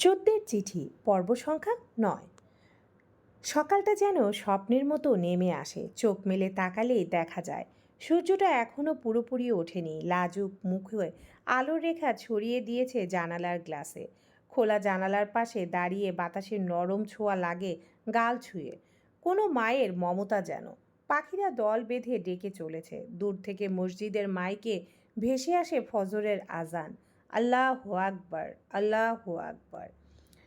চোদ্দের চিঠি, পর্ব সংখ্যা নয়। সকালটা যেন স্বপ্নের মতো নেমে আসে, চোখ মেলে তাকালেই দেখা যায়, সূর্যটা এখনও পুরোপুরি ওঠেনি, লাজুক মুখে আলোর রেখা ছড়িয়ে দিয়েছে জানালার গ্লাসে। খোলা জানালার পাশে দাঁড়িয়ে বাতাসের নরম ছোঁয়া লাগে গাল ছুঁয়ে। কোনো মায়ের মমতা যেন। পাখিরা দল বেঁধে ডেকে চলেছে। দূর থেকে মসজিদের মাইকে ভেসে আসে ফজরের আজান। আল্লাহ আকবর আল্লাহ আকবর।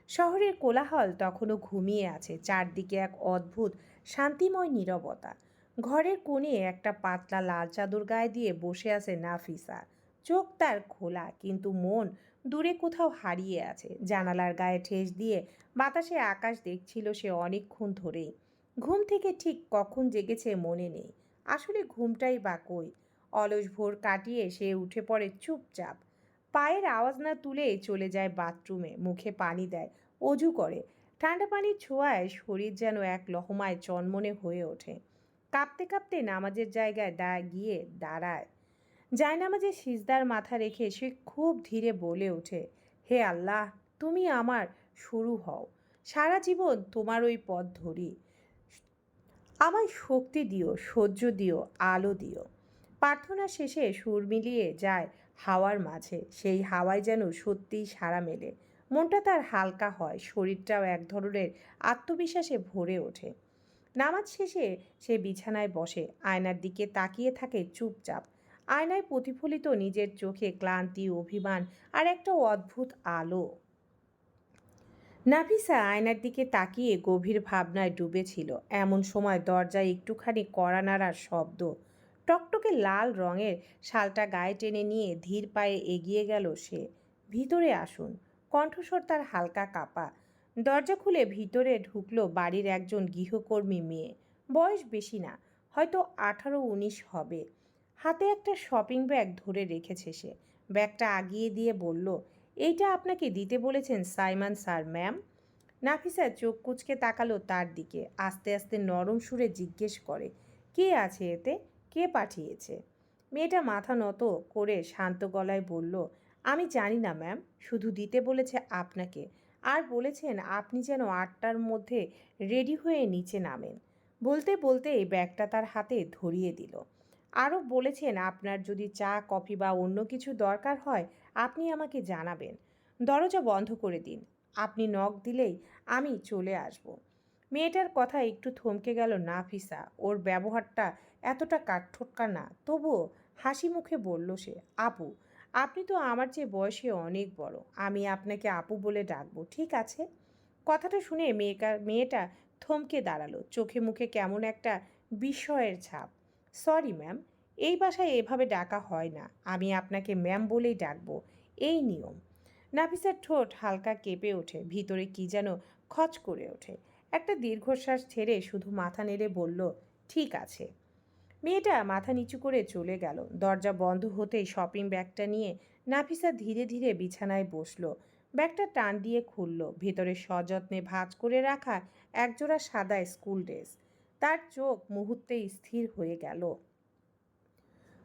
শহরের কোলাহল তখনও ঘুমিয়ে আছে, চারদিকে এক অদ্ভুত, শান্তিময় নীরবতা। ঘরের কোণে একটা পাতলা লাল চাদর গায়ে দিয়ে বসে আছে নাফিসা। চোখ তার খোলা, কিন্তু মন দূরে কোথাও হারিয়ে আছে। জানালার গায়ে ঠেস দিয়ে বাতাসে আকাশ দেখছিল সে অনেকক্ষণ ধরেই। ঘুম থেকে ঠিক কখন জেগেছে মনে নেই। আসলে ঘুমটাই বা কই? অলস ভোর কাটিয়ে সে উঠে পড়ে চুপচাপ। পায়ের আওয়াজ না তুলে চলে যায় বাথরুমে, মুখে পানি দেয়, অজু করে। ঠান্ডা পানির ছোঁয়ায় শরীর যেন এক লহমায় চনমনে হয়ে ওঠে। কাঁপতে কাঁপতে নামাজের জায়গায় দা গিয়ে দাঁড়ায়। যায় জায়নামাজে সিজদার মাথা রেখে সে খুব ধীরে বলে ওঠে, হে আল্লাহ, তুমি আমার শুরু হও। সারা জীবন তোমার ওই পথ ধরি। আমায় শক্তি দিও, সহ্য দিও, আলো দিও। প্রার্থনা শেষে সুর মিলিয়ে যায় হাওয়ার মাঝে, সেই হাওয়ায় যেন সত্যিই সাড়া মেলে। মনটা তার হালকা হয়, শরীরটাও এক ধরনের আত্মবিশ্বাসে ভরে ওঠে। নামাজ শেষে সে বিছানায় বসে, আয়নার দিকে তাকিয়ে থাকে চুপচাপ। আয়নায় প্রতিফলিত নিজের চোখে ক্লান্তি, অভিমান আর একটা অদ্ভুত আলো। নাফিসা আয়নার দিকে তাকিয়ে গভীর ভাবনায় ডুবেছিল। এমন সময় দরজায় একটুখানি কড়া নাড়ার শব্দ টকটকে লাল রঙের শালটা গায়ে টেনে নিয়ে ধীর পায়ে এগিয়ে গেল সে। ভিতরে আসুন। কণ্ঠস্বর তার হালকা কাপা। দরজা খুলে ভিতরে ঢুকলো বাড়ির একজন গৃহকর্মী মেয়ে। বয়স বেশি না, হয়তো আঠারো উনিশ হবে। হাতে একটা শপিং ব্যাগ ধরে রেখেছে সে। ব্যাগটা আগিয়ে দিয়ে বলল, এইটা আপনাকে দিতে বলেছেন সাইমান স্যার, ম্যাম? নাফিসা চোখ কুচকে তাকালো তার দিকে, আস্তে আস্তে নরম সুরে জিজ্ঞেস করে, কে আছে এতে? কে পাঠিয়েছে? মেয়েটা মাথা নত করে শান্ত গলায় বলল, আমি জানি না, ম্যাম। শুধু দিতে বলেছে আপনাকে। আর বলেছেন আপনি যেন আটটার মধ্যে রেডি হয়ে নিচে নামেন। বলতে বলতে এই ব্যাগটা তার হাতে ধরিয়ে দিল। আরও বলেছেন আপনার যদি চা, কফি বা অন্য কিছু দরকার হয়, আপনি আমাকে জানাবেন। দরজা বন্ধ করে দিন। আপনি নখ দিলেই আমি চলে আসব। মেয়েটার কথা একটু থমকে গেল নাফিসা। ওর ব্যবহারটা এতটা কাঠঠোটকা না। তবুও হাসি মুখে বলল সে, আপু, আপনি তো আমার চেয়ে বয়সে অনেক বড়। আমি আপনাকে আপু বলে ডাকবো, ঠিক আছে? কথাটা শুনে মেয়েকা, মেয়েটা থমকে দাঁড়াল। চোখে মুখে কেমন একটা বিস্ময়ের ছাপ। সরি, ম্যাম, এই বাসায় এভাবে ডাকা হয় না। আমি আপনাকে ম্যাম বলেই ডাকবো। এই নিয়ম। নাফিসার ঠোঁট হালকা কেঁপে ওঠে, ভিতরে কি যেন খচ করে ওঠে। একটা দীর্ঘশ্বাস ছেড়ে শুধু মাথা নেড়ে বলল, ঠিক আছে। মেয়েটা মাথা নিচু করে চলে গেল। দরজা বন্ধ হতেই শপিং ব্যাগটা নিয়ে নাফিসা ধীরে ধীরে বিছানায় বসল। ব্যাগটা টান দিয়ে খুলল। ভেতরে সযত্নে ভাঁজ করে রাখা একজোড়া সাদা স্কুল ড্রেস তার চোখ মুহূর্তেই স্থির হয়ে গেল।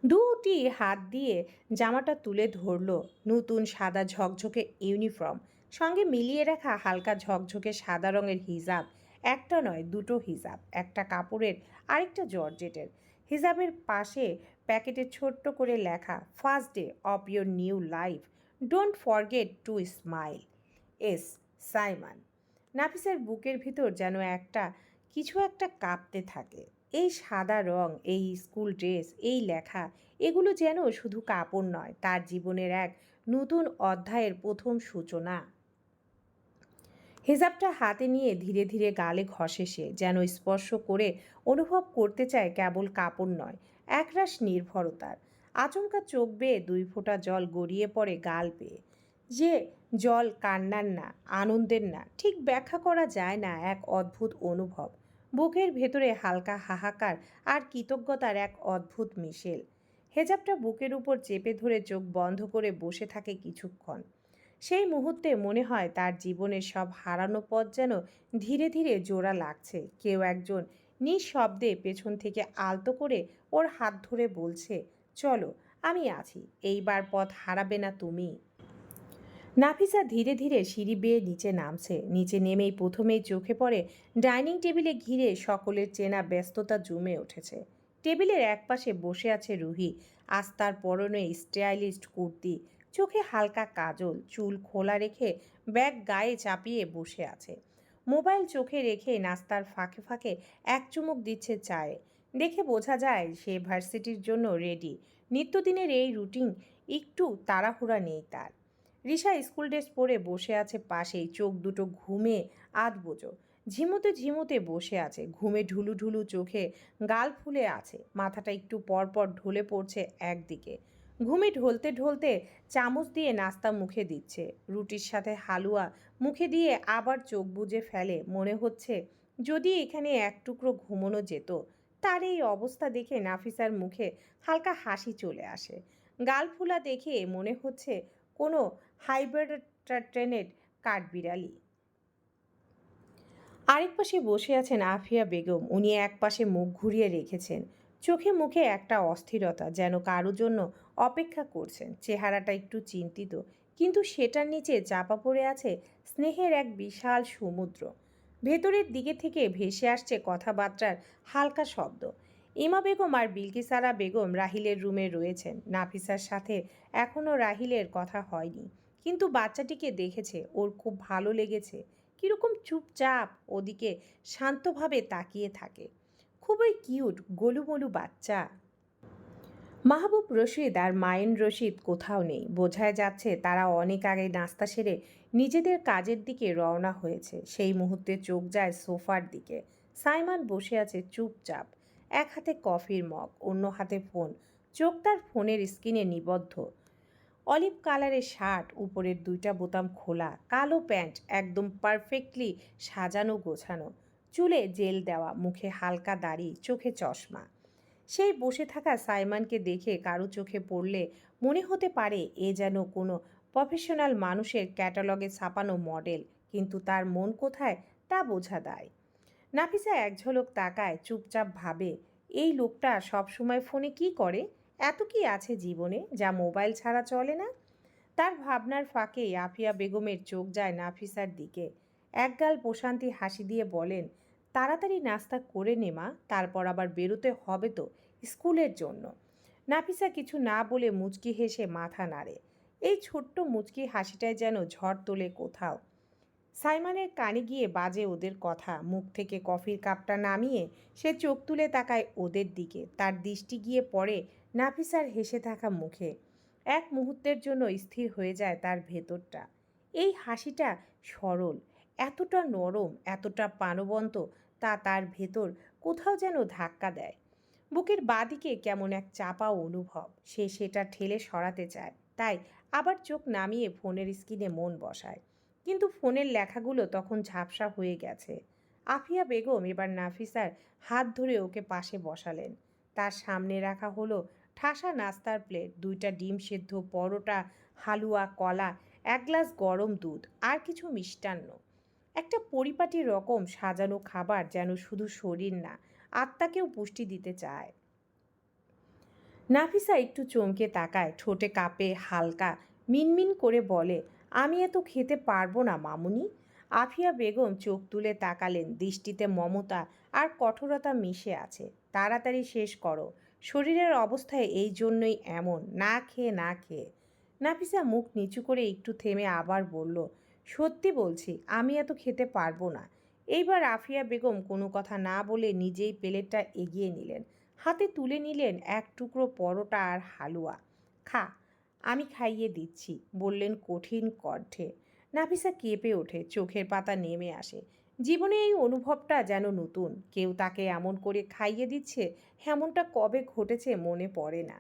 দুটি হাত দিয়ে জামাটা তুলে ধরল। নতুন সাদা ঝকঝকে ইউনিফর্ম সঙ্গে মিলিয়ে রাখা হালকা ঝকঝকে সাদা রঙের হিজাব। একটা নয়, দুটো হিজাব। একটা কাপড়ের আরেকটা জর্জেটের। হিজাবের পাশে প্যাকেটে ছোট্ট করে লেখা, first day of your new life, don't forget to smile. S, Saiman. নাফিসের বুকের ভিতর যেন একটা, কিছু একটা কাঁপতে থাকে। এই সাদা রং, এই স্কুল ড্রেস, এই লেখা, এগুলো যেন শুধু কাপড় নয়, তার জীবনের এক নতুন অধ্যায়ের প্রথম সূচনা। হেজাবটা হাতে নিয়ে ধীরে ধীরে গালে ঘষে সে, যেন স্পর্শ করে অনুভব করতে চায় কেবল কাপড় নয়, একরাশ নির্ভরতার। আচমকা চোখ বেয়ে দুই ফোঁটা জল গড়িয়ে পড়ে গাল বেয়ে। যে জল কান্নার না, আনন্দের না, ঠিক ব্যাখ্যা করা যায় না এক অদ্ভুত অনুভব। বুকের ভেতরে হালকা হাহাকার আর কৃতজ্ঞতার এক অদ্ভুত মিশেল। হেজাবটা বুকের উপর চেপে ধরে চোখ বন্ধ করে বসে থাকে কিছুক্ষণ। সেই মুহূর্তে মনে হয় তার জীবনের সব হারানো পথ যেন ধীরে ধীরে জোড়া লাগছে। কেউ একজন নিঃশব্দে পেছন থেকে আলতো করে ওর হাত ধরে বলছে, চলো, আমি আছি। এইবার পথ হারাবে না তুমি। নাফিসা ধীরে ধীরে সিঁড়ি বেয়ে নিচে নামছে। নিচে নেমেই প্রথমেই চোখে পড়ে ডাইনিং টেবিলে ঘিরে সকলের চেনা ব্যস্ততা জমে উঠেছে। টেবিলের একপাশে বসে আছে রুহি আস্তার পরনে স্টাইলিস্ট কুর্তি চোখে হালকা কাজল, চুল খোলা রেখে ব্যাগ গায়ে চাপিয়ে বসে আছে। মোবাইল চোখে রেখে নাস্তার ফাঁকে ফাঁকে এক চুমুক দিচ্ছে চায়ে। দেখে বোঝা যায় সে ভার্সিটির জন্য রেডি। নিত্যদিনের এই রুটিন একটু তাড়াহুড়া নেই তার। রিসা স্কুল ড্রেস পরে বসে আছে পাশেই, চোখ দুটো ঘুমে আধ বোঝো ঝিমুতে ঝিমুতে বসে আছে, ঘুমে ঢুলু ঢুলু চোখে গাল ফুলে আছে, মাথাটা একটু পরপর ঢলে পড়ছে একদিকে। ঘুমে ঢলতে ঢলতে চামচ দিয়ে নাস্তা মুখে দিচ্ছে। রুটির সাথে হালুয়া মুখে দিয়ে আবার চোখ বুজে ফেলে। মনে হচ্ছে যদি এখানে এক টুকরো ঘুমোনো যেত, তার এই অবস্থা দেখে নাফিসার মুখে হালকা হাসি চলে আসে। গাল ফুলা দেখে মনে হচ্ছে কোনো হাইব্রিড ট্রেনের কাঠবিড়ালি। আরেক পাশে বসে আছেন আফিয়া বেগম। উনি এক পাশে মুখ ঘুরিয়ে রেখেছেন। চোখে মুখে একটা অস্থিরতা যেন কারও জন্য অপেক্ষা করছেন। চেহারাটা একটু চিন্তিত, কিন্তু সেটার নিচে চাপা পড়ে আছে স্নেহের এক বিশাল সমুদ্র। ভেতরের দিকে থেকে ভেসে আসছে কথাবার্তার হালকা শব্দ। ইমা বেগম আর বিলকিসারা বেগম রাহিলের রুমে রয়েছেন। নাফিসার সাথে এখনও রাহিলের কথা হয়নি, কিন্তু বাচ্চাটিকে দেখেছে, ওর খুব ভালো লেগেছে। কীরকম চুপচাপ ওদিকে শান্তভাবে তাকিয়ে থাকে। খুবই কিউট, গোলুমলু বাচ্চা। মাহবুব রশিদ আর মাইন রশিদ কোথাও নেই। বোঝায় যাচ্ছে তারা অনেক আগে নাস্তা সেরে নিজেদের কাজের দিকে রওনা হয়েছে। সেই মুহূর্তে চোখ যায় সোফার দিকে। সাইমান বসে আছে চুপচাপ। এক হাতে কফির মগ, অন্য হাতে ফোন। চোখ তার ফোনের স্ক্রিনে নিবদ্ধ। অলিভ কালারের শার্ট, উপরের দুইটা বোতাম খোলা, কালো প্যান্ট, একদম পারফেক্টলি সাজানো গোছানো। চুলে জেল দেওয়া, মুখে হালকা দাড়ি, চোখে চশমা। সেই বসে থাকা সাইমানকে দেখে কারও চোখে পড়লে মনে হতে পারে এ যেন কোনো প্রফেশনাল মানুষের ক্যাটালগে ছাপানো মডেল কিন্তু তার মন কোথায় তা বোঝা দেয়। নাফিসা এক ঝলক তাকায়, চুপচাপ ভাবে, এই লোকটা সবসময় ফোনে কি করে? এত কি আছে জীবনে যা মোবাইল ছাড়া চলে না? তার ভাবনার ফাঁকে আফিয়া বেগমের চোখ যায় নাফিসার দিকে। একগাল প্রশান্তি হাসি দিয়ে বলেন তাড়াতাড়ি নাস্তা করে নে, মা। তারপর আবার বেরোতে হবে তো স্কুলের জন্য। নাফিসা কিছু না বলে মুচকি হেসে মাথা নাড়ে। এই ছোট্ট মুচকি হাসিটায় যেন ঝড় তোলে কোথাও। সাইমানের কানে গিয়ে বাজে ওদের কথা। মুখ থেকে কফির কাপটা নামিয়ে সে চোখ তুলে তাকায় ওদের দিকে। তার দৃষ্টি গিয়ে পড়ে নাফিসার হেসে থাকা মুখে। এক মুহূর্তের জন্য স্থির হয়ে যায় তার ভেতরটা। এই হাসিটা সরল। এতটা নরম, এতটা প্রাণবন্ত তা তার ভেতর কোথাও যেন ধাক্কা দেয়। বুকের বাদিকে কেমন এক চাপা অনুভব, সে সেটা ঠেলে সরাতে চায়, তাই আবার চোখ নামিয়ে ফোনের স্ক্রিনে মন বসায়। কিন্তু ফোনের লেখাগুলো তখন ঝাপসা হয়ে গেছে। আফিয়া বেগম এবার নাফিসার হাত ধরে ওকে পাশে বসালেন। তার সামনে রাখা হলো ঠাসা নাস্তার প্লেট, দুইটা ডিম সেদ্ধ, পরোটা, হালুয়া, কলা, এক গ্লাস গরম দুধ, আর কিছু মিষ্টান্ন। একটা পরিপাটি রকম সাজানো খাবার যেন শুধু শরীর না, আত্মাকেও পুষ্টি দিতে চায়। নাফিসা একটু চমকে তাকায়, ঠোঁটে কাপে, হালকা, মিনমিন করে বলে, আমি এত খেতে পারব না, মামুনি। আফিয়া বেগম চোখ তুলে তাকালেন, দৃষ্টিতে মমতা আর কঠোরতা মিশে আছে। তাড়াতাড়ি শেষ করো, শরীরের অবস্থায় এই জন্যই এমন, না খেয়ে না খেয়ে। নাফিসা মুখ নিচু করে একটু থেমে আবার বলল সত্যি বলছি, আমি এত খেতে পারব না। এইবার আফিয়া বেগম কোনো কথা না বলে নিজেই প্লেটটা এগিয়ে নিলেন। হাতে তুলে নিলেন এক টুকরো পরোটা আর হালুয়া। খা, আমি খাইয়ে দিচ্ছি, বললেন কঠিন কণ্ঠে। নাফিসা কেঁপে ওঠে, চোখের পাতা নেমে আসে। জীবনে এই অনুভবটা যেন নতুন, কেউ তাকে এমন করে খাইয়ে দিচ্ছে, এমনটা কবে ঘটেছে মনে পড়ে না।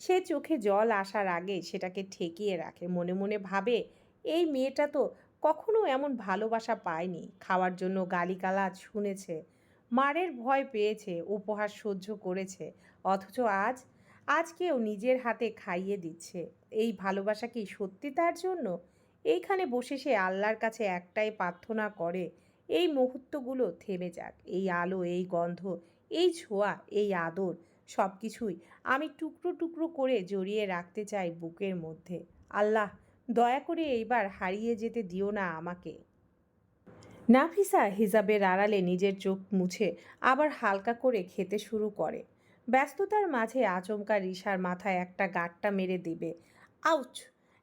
সে চোখে জল আসার আগে সেটাকে ঠেকিয়ে রাখে, মনে মনে ভাবে এই মেয়েটা তো কখনো এমন ভালোবাসা পায়নি। খাওয়ার জন্য গালিগালাজ শুনেছে, মারের ভয় পেয়েছে, উপহার সহ্য করেছে, অথচ আজ আজ কেউ নিজের হাতে খাইয়ে দিচ্ছে। এই ভালোবাসা কি সত্যি তার জন্য? এইখানে বসে সে আল্লাহর কাছে একটাই প্রার্থনা করে, এই মুহূর্তগুলো থেমে যাক। এই আলো, এই গন্ধ, এই ছোঁয়া, এই আদর সব কিছুই আমি টুকরো টুকরো করে জড়িয়ে রাখতে চাই বুকের মধ্যে। আল্লাহ দয়া করে এইবার হারিয়ে যেতে দিও না আমাকে। নাফিসা হিজাবের আড়ালে নিজের চোখ মুছে আবার হালকা করে খেতে শুরু করে। ব্যস্ততার মাঝে আচমকা রিসার মাথায় একটা গাঁটটা মেরে দিবে। আউচ!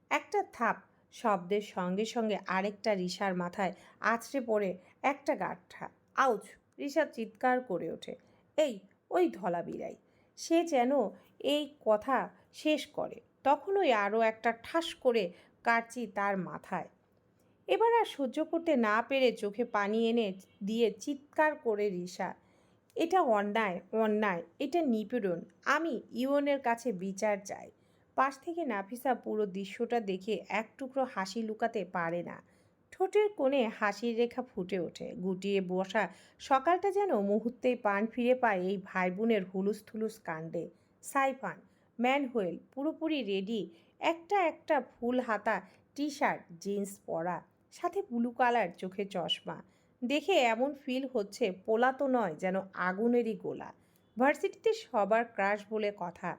একটা থাপ শব্দের সঙ্গে সঙ্গে আরেকটা রিসার মাথায় আছড়ে পড়ে একটা গাঁটটা। আউচ! রিসা চিৎকার করে ওঠে। এই, ওই ধলা বিড়াই। সে যেন এই কথা শেষ করে। তখনই আরও একটা ঠাস করে কাটছি তার মাথায়। এবার আর সহ্য করতে না পেরে চোখে পানি এনে দিয়ে চিৎকার করে রিসা, এটা অন্যায় অন্যায়, এটা নিপীড়ন, আমি ইউনের কাছে বিচার চাই। পাশ থেকে নাফিসা পুরো দৃশ্যটা দেখে এক টুকরো হাসি লুকাতে পারে না। ঠোঁটের কোণে হাসির রেখা ফুটে ওঠে, গুটিয়ে বসা সকালটা যেন মুহূর্তে পান ফিরে পায় এই ভাই বোনের হুলুস থুলুস কাণ্ডে। সাইফান, ম্যানহোয়েল পুরোপুরি রেডি একটা একটা ফুল হাতা টি শার্ট জিন্স পরা, সাথে ব্লু কালার চোখে চশমা। দেখে এমন ফিল হচ্ছে পোলা তো নয় যেন আগুনেরই গোলা। ভার্সিটিতে সবার ক্রাশ বলে কথা।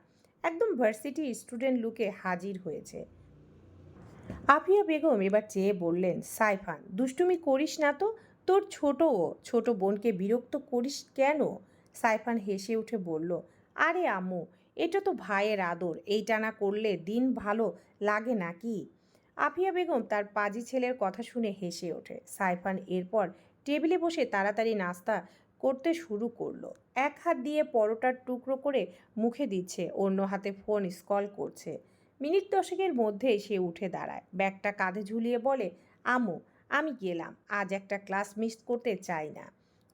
একদম ভার্সিটি স্টুডেন্ট লুকে হাজির হয়েছে। আফিয়া বেগম এবার চেয়ে বললেন, সাইফান, দুষ্টুমি করিস না তো? তোর ছোট ও ছোট বোনকে বিরক্ত করিস কেন? সাইফান হেসে উঠে বলল, আরে আম্মু এটা তো ভাইয়ের আদর, এইটা না করলে দিন ভালো লাগে না কি আফিয়া বেগম তার পাজি ছেলের কথা শুনে হেসে ওঠে। সাইফান এরপর টেবিলে বসে তাড়াতাড়ি নাস্তা করতে শুরু করল। এক হাত দিয়ে পরোটার টুকরো করে মুখে দিচ্ছে, অন্য হাতে ফোন স্কল করছে। মিনিট দশেকের মধ্যে সে উঠে দাঁড়ায়। ব্যাগটা কাঁধে ঝুলিয়ে বলে আমু আমি গেলাম। আজ একটা ক্লাস মিস করতে চাই না।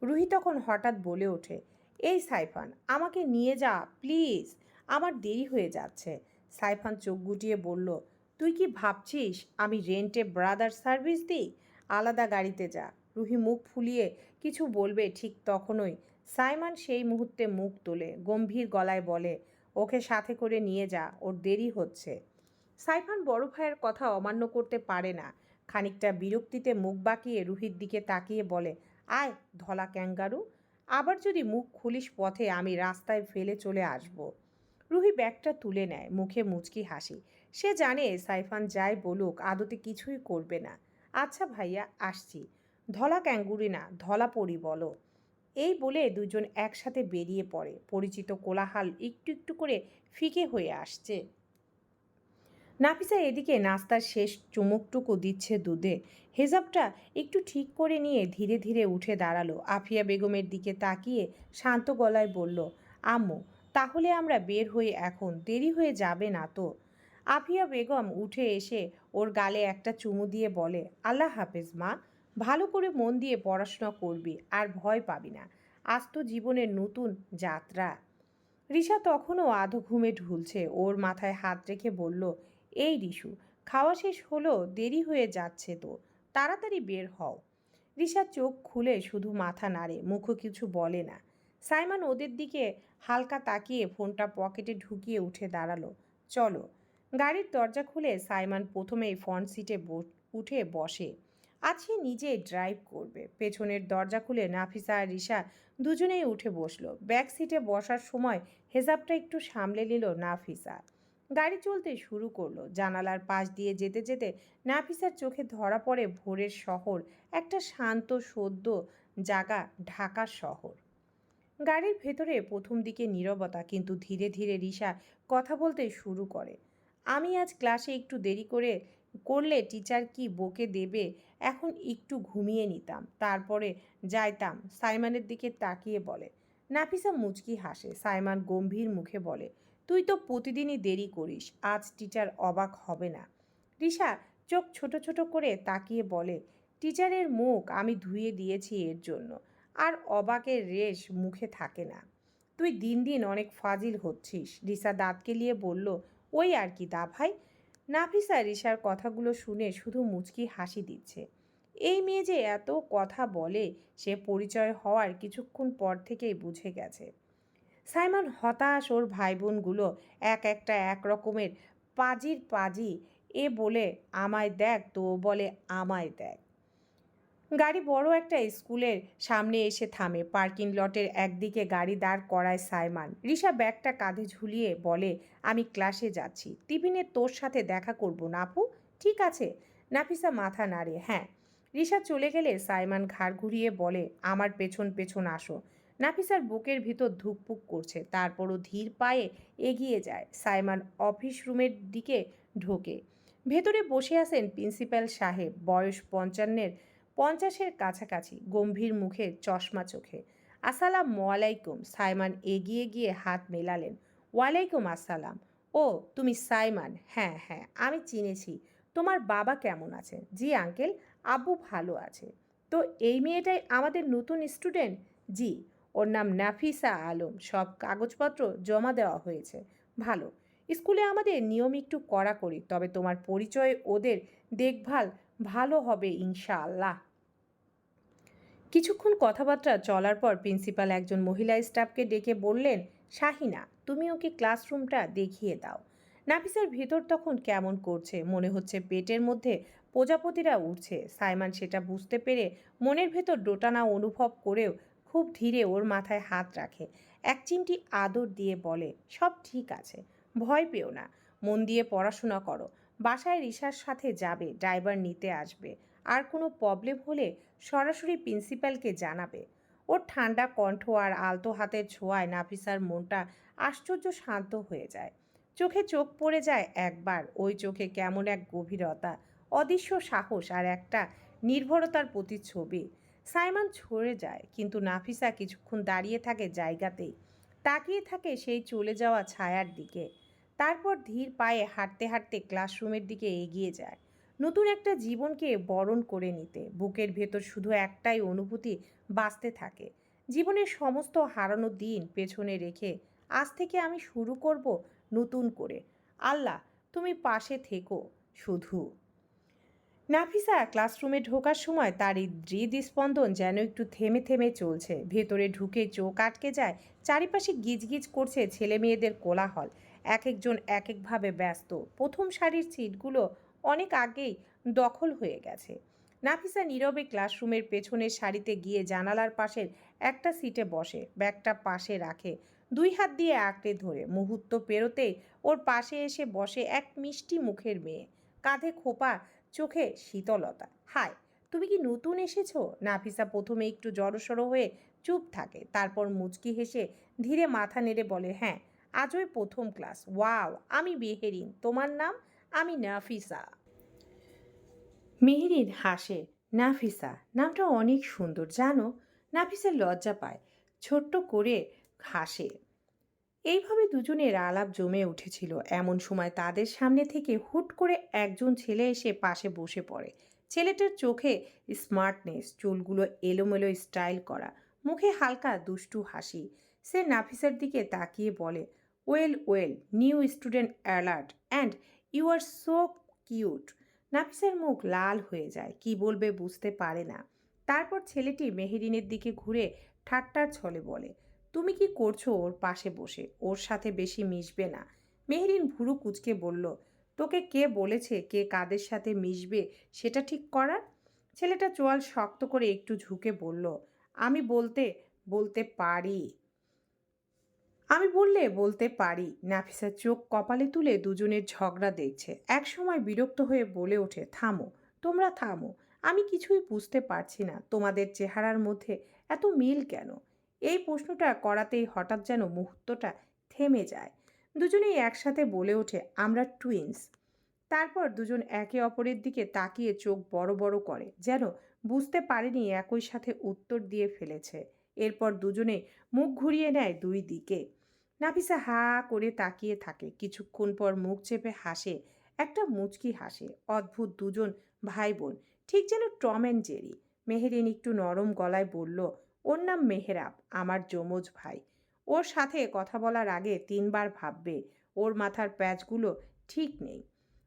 রুহি তখন হঠাৎ বলে ওঠে, এই সাইফান, আমাকে নিয়ে যা, প্লিজ। আমার দেরি হয়ে যাচ্ছে। সাইফান চোখ গুটিয়ে বলল, তুই কি ভাবছিস আমি রেন্টে ব্রাদার সার্ভিস দিই? আলাদা গাড়িতে যা। রুহি মুখ ফুলিয়ে কিছু বলবে ঠিক তখনই সাইমান সেই মুহূর্তে মুখ তোলে, গম্ভীর গলায় বলে, ওকে সাথে করে নিয়ে যা, ওর দেরি হচ্ছে। সাইফান বড় ভাইয়ের কথা অমান্য করতে পারে না। খানিকটা বিরক্তিতে মুখ বাঁকিয়ে রুহির দিকে তাকিয়ে বলে, আয় ধলা ক্যাঙ্গারু, আবার যদি মুখ খুলিস পথে আমি রাস্তায় ফেলে চলে আসব। রুহি ব্যাগটা তুলে নেয়, মুখে মুচকি হাসি। সে জানে সাইফান যাই বলুক, আদতে কিছুই করবে না। আচ্ছা ভাইয়া, আসছি। ধলা ক্যাঙ্গুরি না, ধলা পরি বলো। এই বলে দুজন একসাথে বেরিয়ে পড়ে। পরিচিত কোলাহাল একটু একটু করে ফিকে হয়ে আসছে। নাফিসা এদিকে নাস্তার শেষ চুমুকটুকু দিচ্ছে দুধে। হেজাবটা একটু ঠিক করে নিয়ে ধীরে ধীরে উঠে দাঁড়াল। আফিয়া বেগমের দিকে তাকিয়ে শান্ত গলায় বলল, আম্মু তাহলে আমরা বের হয়ে এখন দেরি হয়ে যাবে না তো। আফিয়া বেগম উঠে এসে ওর গালে একটা চুমু দিয়ে বলে, আল্লাহ হাফেজ মা, ভালো করে মন দিয়ে পড়াশোনা করবি আর ভয় পাবি না। আজ তো জীবনের নতুন যাত্রা। রিসা তখনও আধো ঘুমে ঢুলছে। ওর মাথায় হাত রেখে বলল, এই রিসু খাওয়া শেষ হলো, দেরি হয়ে যাচ্ছে তো। তাড়াতাড়ি বের হও। রিসা চোখ খুলে শুধু মাথা নাড়ে, মুখও কিছু বলে না। সাইমন ওদের দিকে হালকা তাকিয়ে ফোনটা পকেটে ঢুকিয়ে উঠে দাঁড়াল। চলো। গাড়ির দরজা খুলে সাইমন প্রথমেই ফ্রন্ট সিটে উঠে বসে। আজ সে নিজে ড্রাইভ করবে। পেছনের দরজা খুলে নাফিসা আর রিসা দুজনেই উঠে বসল। ব্যাক সিটে বসার সময় হেজাবটা একটু সামলে নিল নাফিসা। গাড়ি চলতে শুরু করল। জানালার পাশ দিয়ে যেতে যেতে নাফিসার চোখে ধরা পড়ে ভোরের শহর, একটা শান্ত, সদ্য জাগা ঢাকার শহর। গাড়ির ভেতরে প্রথম দিকে নীরবতা, কিন্তু ধীরে ধীরে রিসা কথা বলতে শুরু করে। আমি আজ ক্লাসে একটু দেরি করে করলে টিচার কি বকে দেবে? এখন একটু ঘুমিয়ে নিতাম, তারপরে যাইতাম, সাইমানের দিকে তাকিয়ে বলে। নাফিসা মুচকি হাসে, সাইমান গম্ভীর মুখে বলে, তুই তো প্রতিদিনই দেরি করিস, আজ টিচার অবাক হবে না। রিসা চোখ ছোট ছোট করে তাকিয়ে বলে, টিচারের মুখ আমি ধুয়ে দিয়েছি এর জন্য। আর অবাকের রেশ মুখে থাকে না। তুই দিন দিন অনেক ফাজিল হচ্ছিস। রিসা দাঁতকে কেলিয়ে বলল, ওই আর কি দা ভাই? নাফিসা রিসার কথাগুলো শুনে শুধু মুচকি হাসি দিচ্ছে। এই মেয়ে যে এত কথা বলে, সে পরিচয় হওয়ার কিছুক্ষণ পর থেকেই বুঝে গেছে। সাইমন হতাশ ওর ভাই বোনগুলো এক একটা এক রকমের পাজির পাজি, এ বলে আমায় দেখ, তো বলে আমায় দেখ। গাড়ি বড় একটা স্কুলের সামনে এসে থামে। পার্কিং লটের একদিকে গাড়ি দাঁড় করায় সাইমান। রিসা ব্যাগটা কাঁধে ঝুলিয়ে বলে, আমি ক্লাসে যাচ্ছি। টিফিনে তোর সাথে দেখা করব না আপু? ঠিক আছে? নাফিসা মাথা নাড়ে হ্যাঁ। রিশা চলে গেলে সাইমান ঘাড় ঘুরিয়ে বলে, আমার পেছন পেছন আসো। নাফিসার বুকের ভিতর ধুকপুক করছে, তারপরও ধীর পায়ে এগিয়ে যায়। সাইমান অফিস রুমের দিকে ঢোকে। ভেতরে বসে আছেন প্রিন্সিপাল সাহেব। বয়স পঞ্চান্নের পঞ্চাশের কাছাকাছি গম্ভীর মুখে চশমা চোখে। আসসালাম ওয়ালাইকুম সাইমান এগিয়ে গিয়ে হাত মেলালেন। ওয়ালাইকুম আসসালাম। ও, তুমি সাইমান? হ্যাঁ হ্যাঁ আমি চিনেছি। তোমার বাবা কেমন আছে? জি, আঙ্কেল, আব্বু ভালো আছে। তো এই মেয়েটাই আমাদের নতুন স্টুডেন্ট? জি, ওর নাম নাফিসা আলম। সব কাগজপত্র জমা দেওয়া হয়েছে। ভালো। স্কুলে আমাদের নিয়ম একটু করি তবে তোমার পরিচয়ে, ওদের দেখভাল ভালো হবে, ইনশাআল্লাহ। কিছুক্ষণ কথাবার্তা চলার পর প্রিন্সিপাল একজন মহিলা স্টাফকে ডেকে বললেন, শাহিনা, তুমি ওকে ক্লাসরুমটা দেখিয়ে দাও। নাফিসার ভেতর তখন কেমন করছে? মনে হচ্ছে পেটের মধ্যে প্রজাপতিরা উঠছে সাইমান সেটা বুঝতে পেরে মনের ভেতর ডোটানা অনুভব করেও খুব ধীরে ওর মাথায় হাত রাখে। এক চিমটি আদর দিয়ে বলে, সব ঠিক আছে, ভয় পেও না। মন দিয়ে পড়াশোনা করো। বাসায় রিসার সাথে যাবে, ড্রাইভার নিতে আসবে। আর কোনো প্রবলেম হলে সরাসরি প্রিন্সিপালকে জানাবে। ওর ঠান্ডা কণ্ঠ আর আলতো হাতের ছোঁয়ায় নাফিসার মনটা আশ্চর্য শান্ত হয়ে যায়। চোখে চোখ পড়ে যায় একবার, ওই চোখে কেমন এক গভীরতা, অদৃশ্য সাহস আর একটা নির্ভরতার প্রতিচ্ছবি। সাইমান ছড়ে যায়, কিন্তু নাফিসা কিছুক্ষণ দাঁড়িয়ে থাকে জায়গাতেই। তাকিয়ে থাকে সেই চলে যাওয়া ছায়ার দিকে। তারপর ধীর পায়ে হাঁটতে হাঁটতে ক্লাসরুমের দিকে এগিয়ে যায়। নতুন একটা জীবনকে বরণ করে নিতে, বুকের ভেতর শুধু একটাই অনুভূতি বাঁচতে থাকে। জীবনের সমস্ত হারানো দিন পেছনে রেখে আজ থেকে আমি শুরু করব নতুন করে। আল্লাহ, তুমি পাশে থেকো শুধু। নাফিসা ক্লাসরুমে ঢোকার সময় তার হৃদস্পন্দন যেন একটু থেমে থেমে চলছে। ভেতরে ঢুকে চোখ আটকে যায়, চারিপাশে গিজগিজ করছে ছেলে মেয়েদের কোলাহল। এক একজন এক একভাবে ব্যস্ত। প্রথম সারির সিটগুলো অনেক আগেই দখল হয়ে গেছে। নাফিসা নীরবে ক্লাসরুমের পেছনের সারিতে গিয়ে জানালার পাশের একটা সিটে বসে, ব্যাগটা পাশে রাখে। দুই হাত দিয়ে আঁকড়ে ধরে, মুহূর্ত পেরোতেই ওর পাশে এসে বসে এক মিষ্টি মুখের মেয়ে। কাঁধে খোপা, চোখে শীতলতা। হায়, তুমি কি নতুন এসেছ? নাফিসা প্রথমে একটু জড়সড়ো হয়ে চুপ থাকে, তারপর মুচকি হেসে ধীরে মাথা নেড়ে বলে হ্যাঁ আজই প্রথম ক্লাস। ওয়াও, আমি বেহেরিন তোমার নাম? আমি নাফিসা। মেহেরিন হাসে, নাফিসা, নামটা অনেক সুন্দর, জানো? নাফিসা লজ্জা পায়, ছোট্ট করে হাসে। এইভাবে দুজনের আলাপ জমে উঠেছিল। এমন সময় তাদের সামনে থেকে হুট করে একজন ছেলে এসে পাশে বসে পড়ে। ছেলেটার চোখে স্মার্টনেস, চুলগুলো এলোমেলো স্টাইল করা, মুখে হালকা দুষ্টু হাসি। সে নাফিসার দিকে তাকিয়ে বলে well well new student alert and you are so cute নাফিসের মুখ লাল হয়ে যায়, কি বলবে বুঝতে পারে না। তারপর ছেলেটি মেহেরিনের দিকে ঘুরে ঠাট্টার ছলে বলে, তুমি কি করছ ওর পাশে বসে? ওর সাথে বেশি মিশবে না। মেহরিন ভুরু কুচকে বলল, তোকে কে বলেছে কে কাদের সাথে মিশবে সেটা ঠিক করার? ছেলেটা চোয়াল শক্ত করে একটু ঝুঁকে বলল, আমি বলতে বলতে পারি। আমি বললে বলতে পারি। নাফিসা চোখ কপালে তুলে দুজনের ঝগড়া দেখছে। এক সময় বিরক্ত হয়ে বলে ওঠে, থামো, তোমরা থামো। আমি কিছুই বুঝতে পারছি না। তোমাদের চেহারার মধ্যে এত মিল কেন? এই প্রশ্নটা করাতেই হঠাৎ যেন মুহূর্তটা থেমে যায়। দুজনেই একসাথে বলে ওঠে, আমরা টুইন্স তারপর দুজন একে অপরের দিকে তাকিয়ে চোখ বড় বড় করে, যেন বুঝতে পারেনি একই সাথে উত্তর দিয়ে ফেলেছে। এরপর দুজনে মুখ ঘুরিয়ে নেয় দুই দিকে। নাফিসা হা করে তাকিয়ে থাকে। কিছুক্ষণ পর মুখ চেপে হাসে, একটা মুচকি হাসে। অদ্ভুত দুজন ভাই বোন ঠিক যেন টম অ্যান্ড জেরি। মেহেরিন একটু নরম গলায় বলল, ওর নাম মেহেরাব, আমার যমজ ভাই। ওর সাথে কথা বলার আগে তিনবার ভাববে, ওর মাথার প্যাচগুলো ঠিক নেই।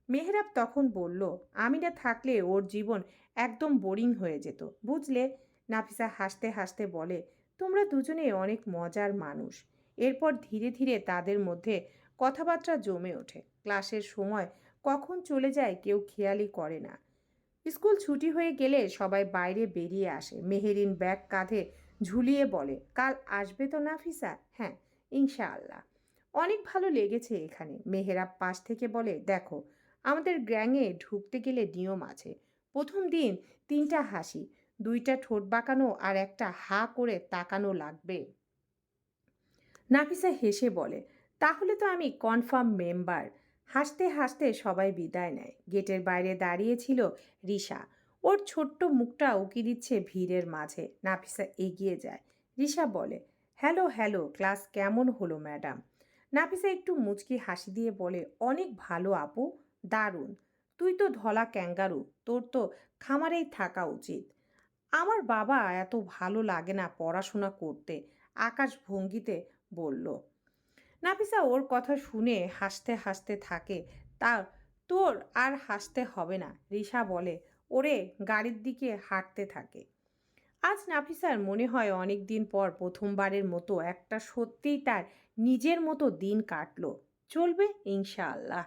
মেহরাব তখন বলল, আমি না থাকলে ওর জীবন একদম বোরিং হয়ে যেত, বুঝলে? নাফিসা হাসতে হাসতে বলে, তোমরা দুজনে অনেক মজার মানুষ। এরপর ধীরে ধীরে তাদের মধ্যে কথাবার্তা জমে ওঠে। ক্লাসের সময় কখন চলে যায় কেউ খেয়ালই করে না। স্কুল ছুটি হয়ে গেলে সবাই বাইরে বেরিয়ে আসে। মেহেরিন ব্যাগ কাঁধে ঝুলিয়ে বলে, কাল আসবে তো নাফিসা? হ্যাঁ ইনশাআল্লাহ। অনেক ভালো লেগেছে এখানে। মেহেরাব পাশ থেকে বলে, দেখো, আমাদের গ্যাংয়ে ঢুকতে গেলে নিয়ম আছে। প্রথম দিন তিনটা হাসি, দুইটা ঠোঁট বাঁকানো আর একটা হা করে তাকানো লাগবে। নাফিসা হেসে বলে, তাহলে তো আমি কনফার্ম মেম্বার। হাসতে হাসতে সবাই বিদায় নেয়। গেটের বাইরে দাঁড়িয়েছিল রিশা। ওর ছোট্ট মুখটা উকি দিচ্ছে ভিড়ের মাঝে। নাফিসা এগিয়ে যায়। রিশা বলে, হ্যালো হ্যালো, ক্লাস কেমন হলো, ম্যাডাম? নাফিসা একটু মুচকি হাসি দিয়ে বলে, অনেক ভালো, আপু। দারুণ। তুই তো ধলা ক্যাঙ্গারু। তোর তো খামারেই থাকা উচিত। আমার বাবা এত ভালো লাগে না পড়াশোনা করতে। আকাশ ভঙ্গিতে বলল নাফিসা ওর কথা শুনে হাসতে হাসতে থাকে। তা তোর আর হাসতে হবে না। রিশা বলে, ওরে গাড়ির দিকে হাঁটতে থাকে। আজ নাফিসার মনে হয় অনেক দিন পর প্রথমবারের মতো একটা সত্যিই তার নিজের মতো দিন কাটলো। চলবে ইনশাআল্লাহ।